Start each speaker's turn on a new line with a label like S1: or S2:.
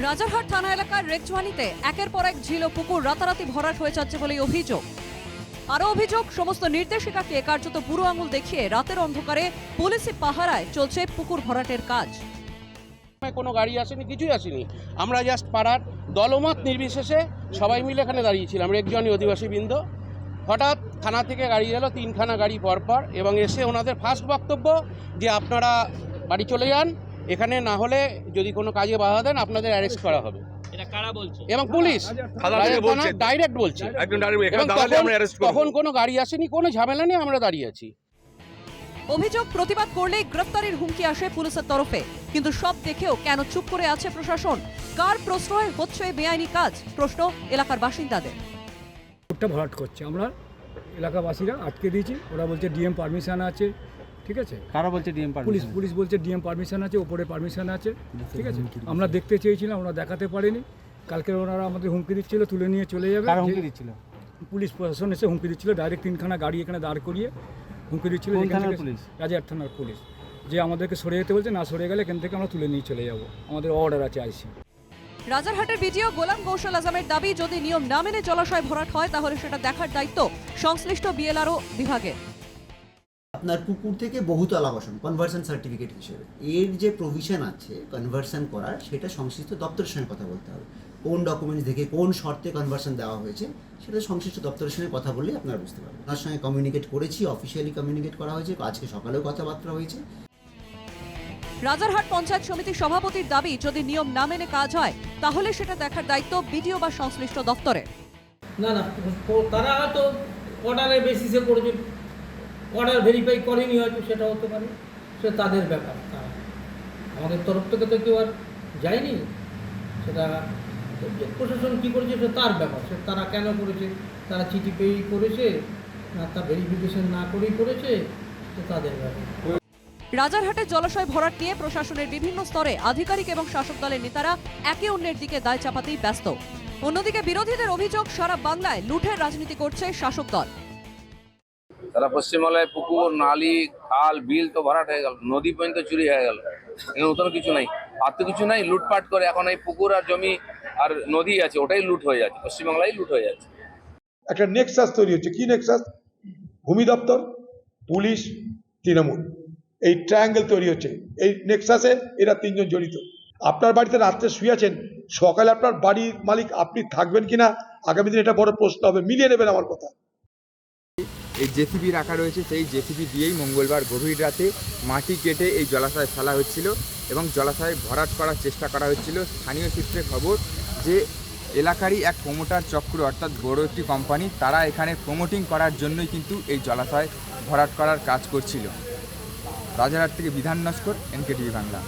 S1: রাজারহাট থানা এলাকার রেকচুয়ানিতে একের পর এক ঝিল পুকুর রাতারাতি ভরাট হয়ে যাচ্ছে বলেই অভিযোগ। আরও অভিযোগ, সমস্ত নির্দেশিকাকে কার্যত বুড়ো আঙুল দেখিয়ে রাতের অন্ধকারে পুলিশি পাহারায় চলছে পুকুর ভরাটের কাজ।
S2: কোনো গাড়ি আসেনি, কিছুই আসেনি। আমরা জাস্ট পাড়ার দলমত নির্বিশেষে সবাই মিলে এখানে দাঁড়িয়েছিলাম রেকজনই অধিবাসী বৃন্দ। হঠাৎ থানা থেকে গাড়ি এলো, তিনখানা গাড়ি পরপর, এবং এসে ওনাদের ফার্স্ট বক্তব্য যে আপনারা বাড়ি চলে যান এখানে না হলে যদি কোনো কাজে বাধা দেন আপনাদের অ্যারেস্ট করা হবে।
S3: এটা কারা বলছে?
S2: এবং পুলিশ। ডাইরেক্ট বলছে।
S4: একদম ডাইরেক্ট এখানে
S2: এবং
S4: দাঁড়ালে
S2: তখন- কোনো গাড়ি আসেনি কোনো ঝামেলা নেই আমরা দাঁড়িয়ে আছি।
S1: অভিযোগ প্রতিবাদ করলেই গ্রেফতারির হুমকি আসে পুলিশের তরফে। কিন্তু সব দেখেও কেন চুপ করে আছে প্রশাসন? কার প্রশ্রয়ে হচ্ছে বেআইনি কাজ? প্রশ্ন এলাকার বাসিন্দাদের।
S5: ভরাট করছে। আমরা এলাকাবাসীরা আটকে দিয়েছি। ওরা বলছে ডিএম পারমিশন আছে। ঠিক আছে?
S3: কারা বলছে ডিএম
S5: পুলিশ পুলিশ বলছে ডিএম পারমিশন আছে ওপরে পারমিশন আছে ঠিক আছে? আমরা দেখতে চেয়েছিলাম ওরা দেখাতে পারেনি। কালকে ওনারা আমাদের হুমকি দিচ্ছিল তুলে নিয়ে চলে যাবে।
S3: কারা হুমকি দিচ্ছিল?
S5: পুলিশ প্রশাসন এসে হুমকি দিচ্ছিল ডাইরেক্ট তিনখানা গাড়ি এখানে দাঁড় করিয়ে হুমকি দিচ্ছিল। রাজার
S3: থানার পুলিশ?
S5: থানার পুলিশ। যে আমাদেরকে সরে যেতে বলছে না সরে গেলে এখান থেকে আমরা তুলে নিয়ে চলে যাব। আমাদের অর্ডার আছে আইসি
S1: রাজারহাটের বিডিও গোলাম কৌশল আজমের দাবি যদি নিয়ম না মেনে জলাশয় ভরাট হয় তাহলে সেটা দেখার দায়িত্ব সংশ্লিষ্ট বিএলআরও বিভাগের।
S6: আপনার পুকুর থেকে বহুতল আবাসন কনভার্সন সার্টিফিকেট হিসেবে। এর যে প্রভিশন আছে কনভার্সন করার সেটা সংশ্লিষ্ট দপ্তরের সঙ্গে কথা বলতে হবে। কোন ডকুমেন্টস দেখে কোন শর্তে কনভার্সন দেওয়া হয়েছে সেটা সংশ্লিষ্ট দপ্তরের সঙ্গে কথা বললে আপনারা বুঝতে পারবেন। তার সঙ্গে কমিউনিকেট করেছি অফিসিয়ালি কমিউনিকেট করা হয়েছে আজকে সকালেও কথাবার্তা হয়েছে।
S1: রাজারহাট পঞ্চায়েত সমিতির সভাপতির দাবি যদি নিয়ম না মেনে কাজ হয় তাহলে সেটা দেখার দায়িত্ব বিডিও বা সংশ্লিষ্ট দপ্তরের।
S7: না না তারা হয়তো অর্ডারের বেসিসে করেছে অর্ডার ভেরিফাই করেনি হয়তো সেটা হতে পারে। সে তাদের ব্যাপার, তারা। আমাদের তরফ থেকে তো কেউ আর যায়নি। সেটা প্রশাসন কী করেছে সেটা তার ব্যাপার। সে তারা কেন করেছে, তারা চিঠি পেয়েই করেছে, না তা ভেরিফিকেশন না করেই করেছে সেটা তাদের ব্যাপার।
S1: রাজারহাটে জলাশয় ভরাট নিয়ে প্রশাসনের বিভিন্ন স্তরে আধিকারিক এবং শাসক দলের নেতারা একে অন্যের দিকে দায় চাপাতেই ব্যস্ত। অন্যদিকে বিরোধীদের অভিযোগ, সারা বাংলায় লুঠের রাজনীতি করছে শাসক দল।
S8: সারা পশ্চিমবাংলায় পুকুর, নালি, খাল, বিল তো ভরাট হয়ে গেল। নদী পর্যন্ত চুরি হয়ে গেল। এখানে নতুন কিছু নাই। আর তো কিছু নাই, লুটপাট করে এখন এই পুকুর আর জমি আর নদী আছে, ওটাই লুট হয়ে যাচ্ছে। পশ্চিমবাংলায় লুট হয়ে যাচ্ছে।
S9: একটা নেক্সাস তৈরি হচ্ছে। কি নেক্সাস? ভূমি দপ্তর, পুলিশ, তৃণমূল। এই ট্রায়াঙ্গেল তৈরি হচ্ছে। এই নেক্সাসে এরা তিনজন জড়িত। আপনার বাড়িতে রাত্রে শুয়ে আছেন, সকালে আপনার বাড়ির মালিক আপনি থাকবেন কিনা? আগামী দিনে এটা বড় প্রশ্ন হবে। মিলিয়ে নেবেন আমার কথা।
S10: এই জেসিবি রাখা রয়েছে, সেই জেসিবি দিয়েই মঙ্গলবার গভীর রাতে মাটি কেটে এই জলাশয় ফেলা হচ্ছিল এবং জলাশয় ভরাট করার চেষ্টা করা হচ্ছিল। স্থানীয় সূত্রে খবর যে এলাকারই এক প্রমোটার চক্র, অর্থাৎ বড় একটি কোম্পানি, তারা এখানে প্রমোটিং করার জন্যই কিন্তু এই জলাশয় ভরাট করার কাজ করছিল। রাজারহাট থেকে বিধান নস্কর, এনকেটিভি বাংলা।